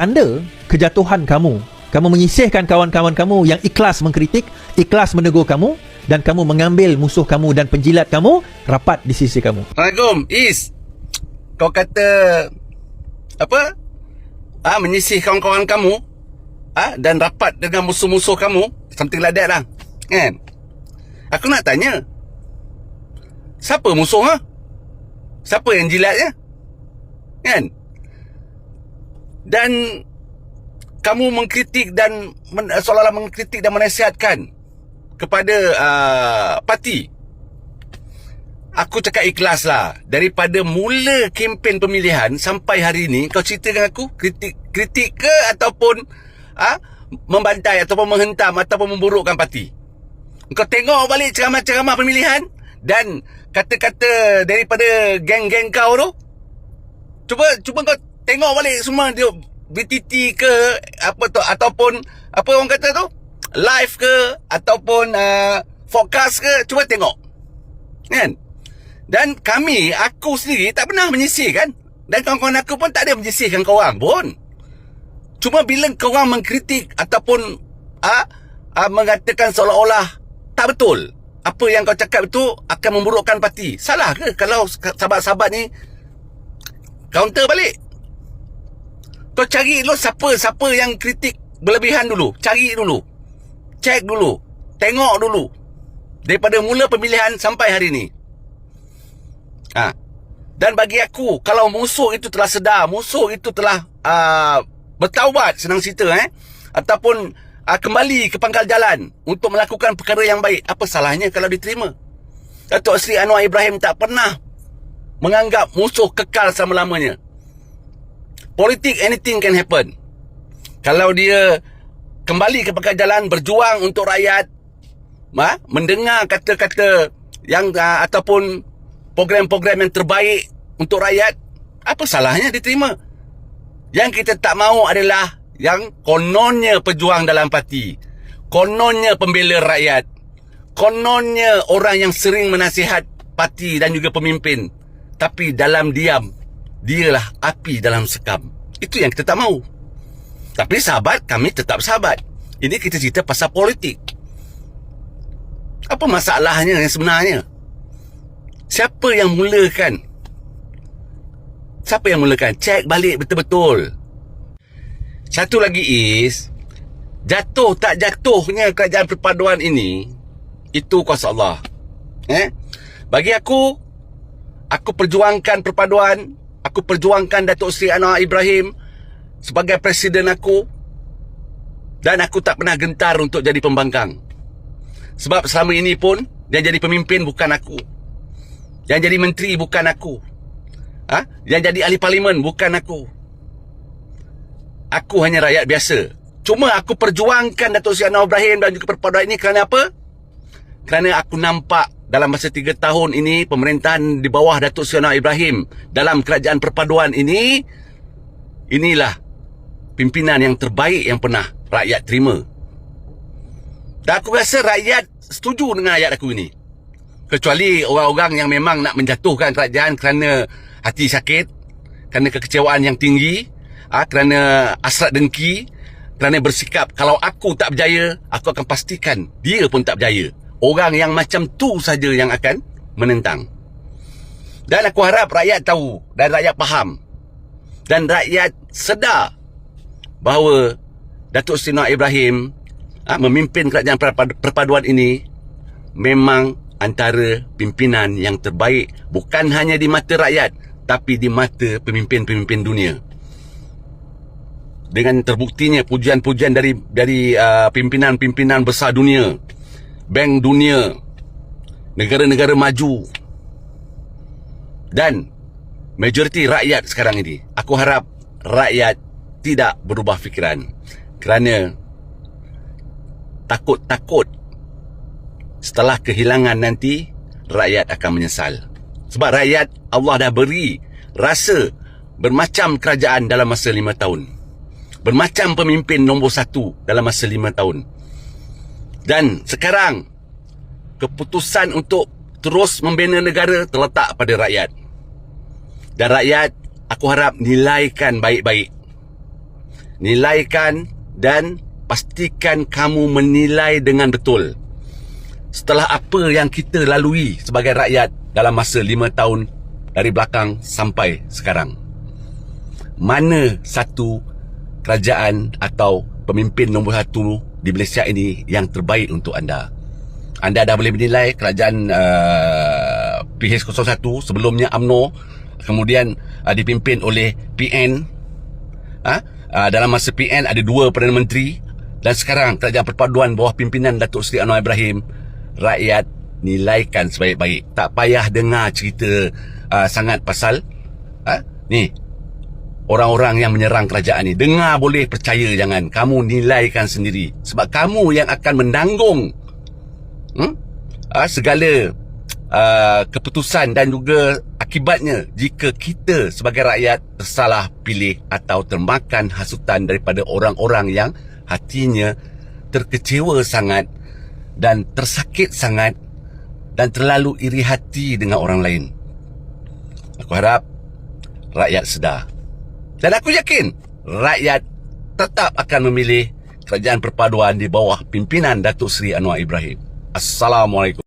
tanda kejatuhan kamu. Kamu menyisihkan kawan-kawan kamu yang ikhlas mengkritik, ikhlas menegur kamu dan kamu mengambil musuh kamu dan penjilat kamu rapat di sisi kamu. Assalamualaikum Is Kau kata Apa ah Menyisih kawan-kawan kamu ah Dan rapat dengan musuh-musuh kamu Something like that lah Kan Aku nak tanya Siapa musuh ha? Siapa yang jilatnya? Kan Dan Kamu mengkritik dan men, Seolah-olah mengkritik dan menasihatkan Kepada uh, Parti. Aku cakap ikhlas lah. Daripada mula kempen pemilihan Sampai hari ni Kau cerita dengan aku Kritik kritik ke Ataupun ha, Membantai Ataupun menghentam Ataupun memburukkan parti? Kau tengok balik ceramah-ceramah pemilihan Dan Kata-kata Daripada geng-geng kau tu. Cuba Cuba kau tengok balik semua dia BTT ke Apa tu Ataupun Apa orang kata tu Live ke Ataupun uh, Forecast ke Cuba tengok Kan dan kami, aku sendiri tak pernah menyisihkan. Dan kawan-kawan aku pun tak ada menyisihkan korang pun. Cuma bila korang mengkritik ataupun ah, ah, mengatakan seolah-olah tak betul. Apa yang kau cakap itu akan memburukkan parti. Salah ke kalau sahabat-sahabat ni counter balik? Kau cari dulu siapa-siapa yang kritik berlebihan dulu. Cari dulu. Cek dulu. Tengok dulu. Daripada mula pemilihan sampai hari ini. Ha. Dan bagi aku, kalau musuh itu telah sedar, musuh itu telah uh, bertaubat, senang cerita eh, ataupun uh, kembali ke pangkal jalan untuk melakukan perkara yang baik, apa salahnya kalau diterima? Datuk Seri Anwar Ibrahim tak pernah menganggap musuh kekal selama-lamanya. Politik anything can happen. Kalau dia kembali ke pangkal jalan berjuang untuk rakyat, ha, mendengar kata-kata yang uh, ataupun program-program yang terbaik untuk rakyat, apa salahnya diterima? Yang kita tak mahu adalah yang kononnya pejuang dalam parti. Kononnya pembela rakyat. Kononnya orang yang sering menasihat parti dan juga pemimpin. Tapi dalam diam, dialah api dalam sekam. Itu yang kita tak mahu. Tapi sahabat, kami tetap sahabat. Ini kita cerita pasal politik. Apa masalahnya yang sebenarnya? Siapa yang mulakan? Siapa yang mulakan? Cek balik betul-betul. Satu lagi is, jatuh tak jatuhnya kerajaan perpaduan ini, itu kuasa Allah. Eh? Bagi aku, aku perjuangkan perpaduan, aku perjuangkan Datuk Seri Anwar Ibrahim sebagai presiden aku dan aku tak pernah gentar untuk jadi pembangkang. Sebab selama ini pun, dia jadi pemimpin bukan aku. Yang jadi menteri bukan aku. Ha? Yang jadi ahli parlimen bukan aku. Aku hanya rakyat biasa. Cuma aku perjuangkan Datuk Seri Anwar Ibrahim dan juga perpaduan ini kerana apa? Kerana aku nampak dalam masa tiga tahun ini pemerintahan di bawah Datuk Seri Ibrahim dalam kerajaan perpaduan ini inilah pimpinan yang terbaik yang pernah rakyat terima. Dan aku rasa rakyat setuju dengan ayat aku ini. Kecuali orang-orang yang memang nak menjatuhkan kerajaan kerana hati sakit, kerana kekecewaan yang tinggi, ah, kerana asrat dengki, kerana bersikap kalau aku tak berjaya, aku akan pastikan dia pun tak berjaya. Orang yang macam tu saja yang akan menentang. Dan aku harap rakyat tahu dan rakyat faham. Dan rakyat sedar bahawa Datuk Seri Noor Ibrahim ah, memimpin kerajaan perpaduan ini memang antara pimpinan yang terbaik bukan hanya di mata rakyat tapi di mata pemimpin-pemimpin dunia. Dengan terbuktinya pujian-pujian dari dari uh, pimpinan-pimpinan besar dunia, bank dunia, negara-negara maju dan majoriti rakyat sekarang ini. Aku harap rakyat tidak berubah fikiran kerana takut-takut setelah kehilangan nanti rakyat akan menyesal. Sebab rakyat Allah dah beri rasa bermacam kerajaan dalam masa lima tahun. Bermacam pemimpin nombor satu dalam masa lima tahun. Dan sekarang keputusan untuk terus membina negara terletak pada rakyat. Dan rakyat aku harap nilaikan baik-baik. nilaikan dan pastikan kamu menilai dengan betul. Setelah apa yang kita lalui sebagai rakyat dalam masa lima tahun dari belakang sampai sekarang. Mana satu kerajaan atau pemimpin nombor satu di Malaysia ini yang terbaik untuk anda? Anda dah boleh menilai kerajaan uh, PH01 sebelumnya AMNO kemudian uh, dipimpin oleh PN ha? uh, dalam masa PN ada dua Perdana Menteri dan sekarang kerajaan perpaduan bawah pimpinan Datuk Seri Anwar Ibrahim rakyat nilaikan sebaik-baik tak payah dengar cerita uh, sangat pasal ha? ni orang-orang yang menyerang kerajaan ni dengar boleh percaya jangan kamu nilaikan sendiri sebab kamu yang akan menanggung hmm? uh, segala uh, keputusan dan juga akibatnya jika kita sebagai rakyat tersalah pilih atau termakan hasutan daripada orang-orang yang hatinya terkecewa sangat dan tersakit sangat dan terlalu iri hati dengan orang lain. Aku harap rakyat sedar. Dan aku yakin rakyat tetap akan memilih kerajaan perpaduan di bawah pimpinan Datuk Seri Anwar Ibrahim. Assalamualaikum.